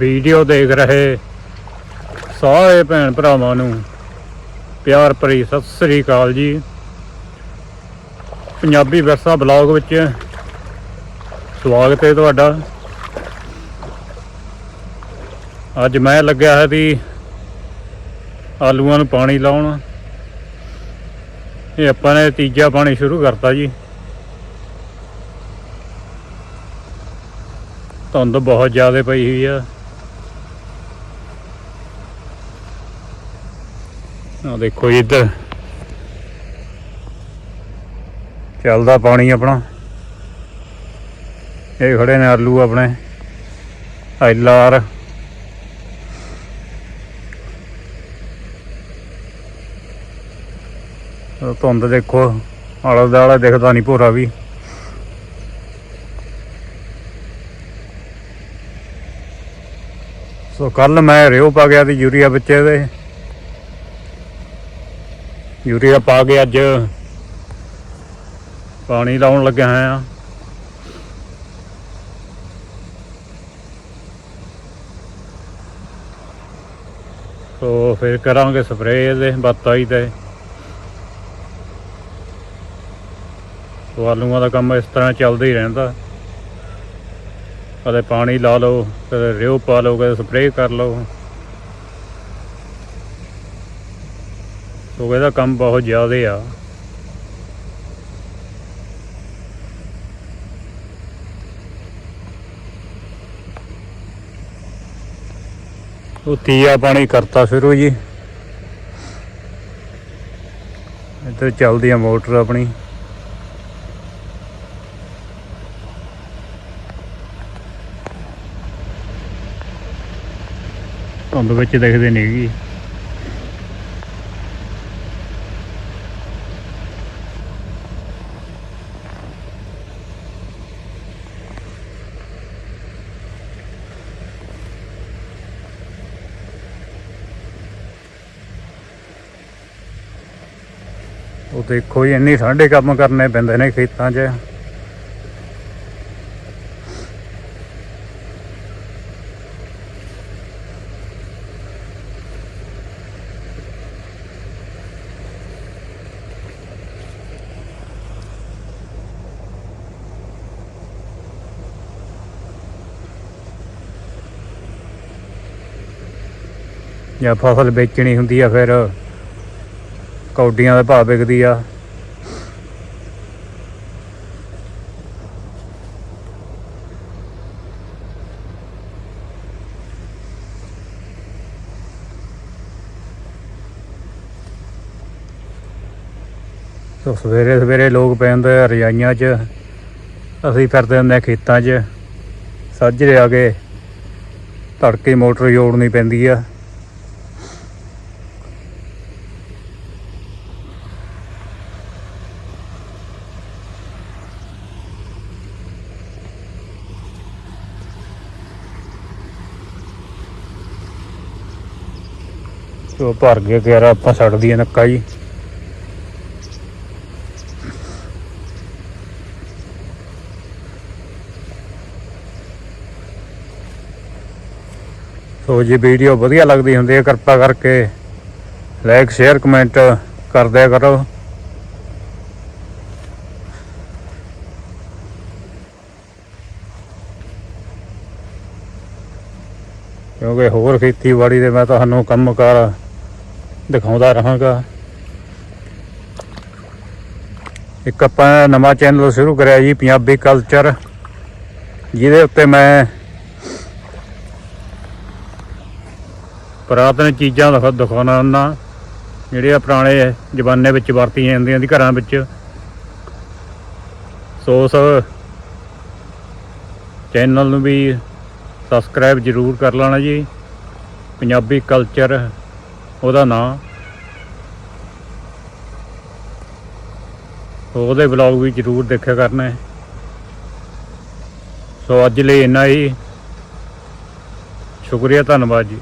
Video ਦੇਖ ਰਹੇ ਸਾਰੇ ਭੈਣ ਭਰਾਵਾਂ ਨੂੰ ਪਿਆਰ ਭਰੀ ਸਤਿ ਸ੍ਰੀ ਅਕਾਲ ਜੀ। ਪੰਜਾਬੀ ਵਿਰਸਾ ਬਲੌਗ ਵਿੱਚ ਸਵਾਗਤ ਹੈ ਤੁਹਾਡਾ। ਅੱਜ ਮੈਂ ਲੱਗਿਆ ਹੈ ਵੀ ਆਲੂਆਂ ਨੂੰ ਪਾਣੀ ਲਾਉਣ। ਇਹ ਆਪਾਂ ਨੇ ਤੀਜਾ ਪਾਣੀ ਸ਼ੁਰੂ ਕਰਤਾ ਜੀ। ਧੁੰਦ ਬਹੁਤ ਜ਼ਿਆਦਾ ਪਈ ਹੋਈ ਆ। ਆ ਦੇਖੋ ਜੀ ਇੱਧਰ। ਚੱਲਦਾ ਪਾਣੀ ਆਪਣਾ। ਇਹ ਖੜੇ ਨੇ ਆਲੂ ਆਪਣੇ। ਐਲਆਰ ਧੁੰਦ ਦੇਖੋ। ਆਲਾ ਦਾਲਾ ਦਿਖਦਾ ਨਹੀਂ ਭੋਰਾ ਵੀ। ਸੋ ਕੱਲ ਮੈਂ ਰਿਓ ਪਾ ਗਿਆ ਤੇ ਯੂਰੀਆ ਵਿੱਚ ਇਹਦੇ ਯੂਰੀਆ ਪਾ ਕੇ ਅੱਜ ਪਾਣੀ ਲਾਉਣ ਲੱਗਿਆ ਹਾਂ ਸੋ ਫਿਰ ਕਰਾਂਗੇ ਸਪਰੇਅ ਦੇ ਬਤਾਈ ਤੇ। ਸੋ ਆਲੂਆਂ ਦਾ ਕੰਮ ਇਸ ਤਰ੍ਹਾਂ ਚੱਲਦਾ ਹੀ ਰਹਿੰਦਾ। ਕਦੇ ਪਾਣੀ ਲਾ ਲਓ, ਕਦੇ ਰਿਓ ਪਾ ਲਓ, ਕਦੇ ਸਪਰੇਅ ਕਰ ਲਓ। ਸੋ ਇਹਦਾ ਕੰਮ ਬਹੁਤ ਜ਼ਿਆਦਾ ਆ। ਉਹ ਤੀਆ ਪਾਣੀ ਕਰਤਾ ਸ਼ੁਰੂ ਜੀ। ਇੱਧਰ ਚੱਲਦੀ ਆ ਮੋਟਰ ਆਪਣੀ। ਧੁੰਦ ਵਿੱਚ ਦਿਖਦੇ ਨਹੀਂ ਉਹ ਦੇਖੋ ਜੀ ਇੰਨੀ ਠੰਡੇ ਕੰਮ ਕਰਨੇ ਪੈਂਦੇ ਨੇ ਖੇਤਾਂ 'ਚ। ਜਾਂ ਫਸਲ ਵੇਚਣੀ ਹੁੰਦੀ ਆ ਫਿਰ। ਕੌਡੀਆਂ ਦਾ ਭਾਅ ਵਿਕਦੀ ਆ। ਸੋ ਸਵੇਰੇ ਸਵੇਰੇ ਲੋਕ ਪੈਂਦੇ ਆ ਰਜਾਈਆਂ 'ਚ। ਅਸੀਂ ਫਿਰਦੇ ਹੁੰਦੇ ਆ ਖੇਤਾਂ 'ਚ। ਸੱਜਰੇ ਆ ਕੇ ਤੜਕੇ ਮੋਟਰ ਜੋੜਨੀ ਪੈਂਦੀ ਆ। ਉਹ ਭਰ ਗਿਆ ਯਾਰ ਆਪਾਂ ਛੱਡਦੀ ਆ ਨੱਕਾ ਜੀ। ਸੋ ਜੇ, ਵੀਡੀਓ ਵਧੀਆ ਲੱਗਦੀ ਹੁੰਦੀ ਹੈ, ਕਿਰਪਾ ਕਰਕੇ ਲਾਈਕ ਸ਼ੇਅਰ ਕਮੈਂਟ ਕਰ ਦਿਆ ਕਰੋ। ਕਿਉਂਕਿ ਹੋਰ ਖੇਤੀਬਾੜੀ ਦੇ ਮੈਂ ਤੁਹਾਨੂੰ ਕੰਮਕਾਰ ਦਿਖਾਉਂਦਾ ਰਹਾਂਗਾ। ਇੱਕ ਆਪਾਂ ਨਵਾਂ ਚੈਨਲ ਸ਼ੁਰੂ ਕਰਿਆ ਜੀ, ਪੰਜਾਬੀ ਕਲਚਰ ਜਿਹਦੇ ਉੱਤੇ ਮੈਂ ਪੁਰਾਤਨ ਚੀਜ਼ਾਂ ਦਿਖਾ, ਦਿਖਾਉਣਾ ਹੁੰਦਾ। ਜਿਹੜੀਆਂ ਪੁਰਾਣੇ ਜ਼ਮਾਨੇ ਵਿੱਚ ਵਰਤੀਆਂ ਜਾਂਦੀਆਂ ਸੀ ਘਰਾਂ ਵਿੱਚ। ਸੋ ਉਸ ਚੈਨਲ ਨੂੰ ਵੀ ਸਬਸਕ੍ਰਾਈਬ ਜ਼ਰੂਰ ਕਰ ਲੈਣਾ ਜੀ। ਪੰਜਾਬੀ ਕਲਚਰ ਉਹਦਾ ਨਾਂ। ਉਹਦੇ ਵਲੌਗ ਵੀ ਜ਼ਰੂਰ ਦੇਖਿਆ ਕਰਨਾ ਸੋ ਅੱਜ ਲਈ ਇੰਨਾ ਹੀ। ਸ਼ੁਕਰੀਆ, ਧੰਨਵਾਦ ਜੀ।